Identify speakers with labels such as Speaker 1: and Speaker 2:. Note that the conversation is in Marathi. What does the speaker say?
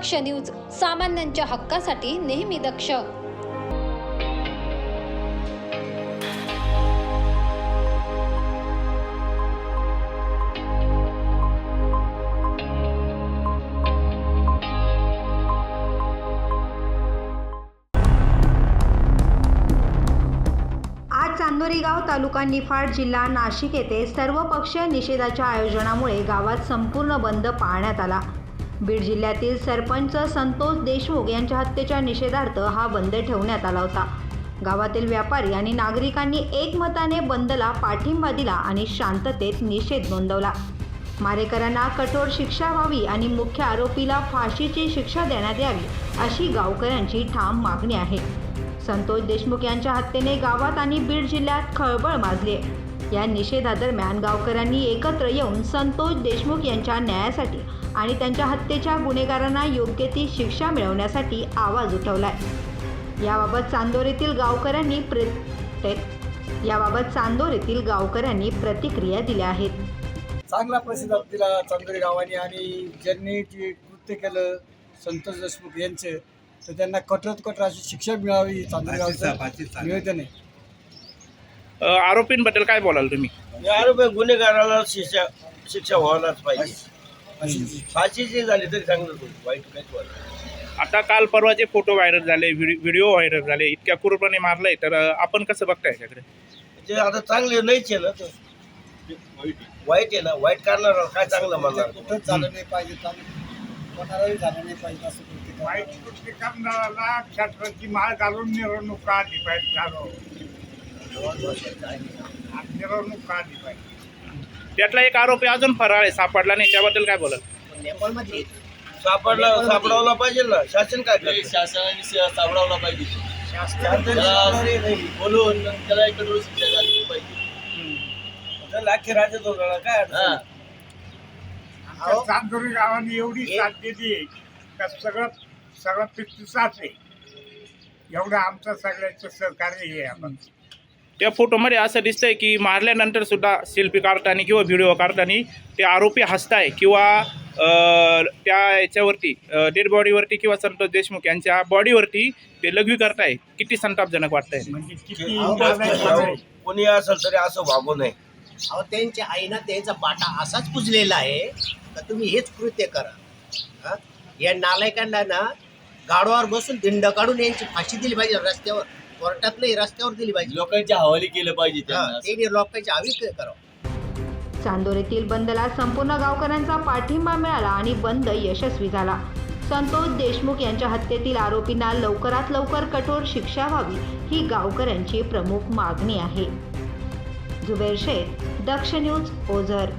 Speaker 1: दक्ष न्यूज सामान्यांच्या हक्कासाठी नेहमी दक्ष.
Speaker 2: आज तालुका निफाड जिल्हा नाशिक येथे सर्वपक्षीय निषेधाच्या आयोजनामुळे गावात संपूर्ण बंद पाळण्यात आला. बीड जिल्ह्यातील सरपंच संतोष देशमुख यांच्या हत्येच्या निषेधार्थ हा बंद ठेवण्यात आला होता. गावातील व्यापारी आणि नागरिकांनी एकमताने बंदला पाठिंबा दिला आणि शांततेत निषेध नोंदवला. मारेकरांना कठोर शिक्षा व्हावी आणि मुख्य आरोपीला फाशीची शिक्षा देण्यात यावी अशी गावकऱ्यांची ठाम मागणी आहे. संतोष देशमुख यांच्या हत्येने गावात आणि बीड जिल्ह्यात खळबळ माजली या निषेधादरम्यान गावकऱ्यांनी एकत्र येऊन संतोष देशमुख यांच्या न्यायासाठी आणि त्यांच्या हत्येच्या गुन्हेगारांना योग्य ती शिक्षा मिळवण्यासाठी आवाज उठवलाय. याबाबत चांदोरीतील गावकऱ्यांनी प्रत्येक याबाबत चांदोरीतील गावकऱ्यांनी प्रतिक्रिया दिल्या आहेत.
Speaker 3: चांगला प्रतिसाद दिला चांदोरी गावाने आणि ज्यांनी जे कृत्य केलं संतोष देशमुख यांचे तर त्यांना कठोर कठोर अशी शिक्षा मिळावी चांदोरी गावचं निवेदन आहे.
Speaker 4: अ, आरोपींबद्दल काय बोलाल तुम्ही?
Speaker 5: या आरोपी गुन्हेगाराला शिक्षा शिक्षा व्हायलाच पाहिजे. जी झाली तरी चांगलं वाईट काहीच
Speaker 4: आता काल परवाचे फोटो व्हायरल झाले व्हिडि- व्हिडिओ व्हायरल झाले इतक्या क्रूरपणे मारलंय तर अ, आपण कसं बघताय त्याकडे?
Speaker 5: ते आता चांगले नाहीच आहे ना तर वाईट आहे ना वाईट करणार काय चांगलं म्हणणार?
Speaker 3: कुठंच झालं नाही पाहिजे चांगलं कोणालाही झालं नाही पाहिजे असं कृत्य.
Speaker 6: वाईट करणाऱ्याला माळ घालून मिरवणूक काढली पाहिजे झालो. मिरवणूक काढली पाहिजे.
Speaker 4: त्यातला एक आरोपी अजून फराळ आहे सापडला नाही. त्याबद्दल काय बोलाल?
Speaker 5: सापडला सापडावला पाहिजे ना. शासन काय करतं?
Speaker 7: शासनाने सापडावला पाहिजे. त्याला. बोलून त्याला शिक्षा झाली पाहिजे.
Speaker 5: लाखे गळा, काय अडचण
Speaker 7: हा.
Speaker 6: चांदोरी गावाने एवढी साथ दिली का सगळं सगळं पिस्तुसाच आहे. एवढं आमचं सगळ्याचं सहकार्य आहे आपण.
Speaker 4: त्या फोटोमध्ये असं दिसतंय की मारल्यानंतर सुद्धा सेल्फी काढताना किंवा व्हिडिओ काढताना ते आरोपी हसताय किंवा त्या याच्यावरती डेड बॉडीवरती किंवा संतोष देशमुख यांच्या बॉडीवरती ते लघवी करताय किती संतापजनक वाटतंय
Speaker 6: म्हणजे.
Speaker 5: कोणी असेल तरी असं वागू नये
Speaker 8: अहो त्यांच्या आईनं त्यांचा बाटा असाच पुजलेला आहे का तुम्ही हेच कृत्य करा हा? या नालायकांना ना गाडवावर बसून दिंड काढून यांची फाशी दिली पाहिजे रस्त्यावर कोर्टात नाही रस्त्यावर दिली पाहिजे.
Speaker 7: लोकांच्या हवाली केलं पाहिजे त्यांना.
Speaker 8: त्यांनी लोकांची आवी करावं.
Speaker 2: चांदोरीतील बंदला संपूर्ण गावकऱ्यांचा पाठिंबा मिळाला आणि बंद यशस्वी झाला. संतोष देशमुख यांच्या हत्येतील आरोपींना लवकरात लवकर कठोर शिक्षा व्हावी ही गावकऱ्यांची प्रमुख मागणी आहे. जुबेर शेख दक्ष न्यूज ओझर.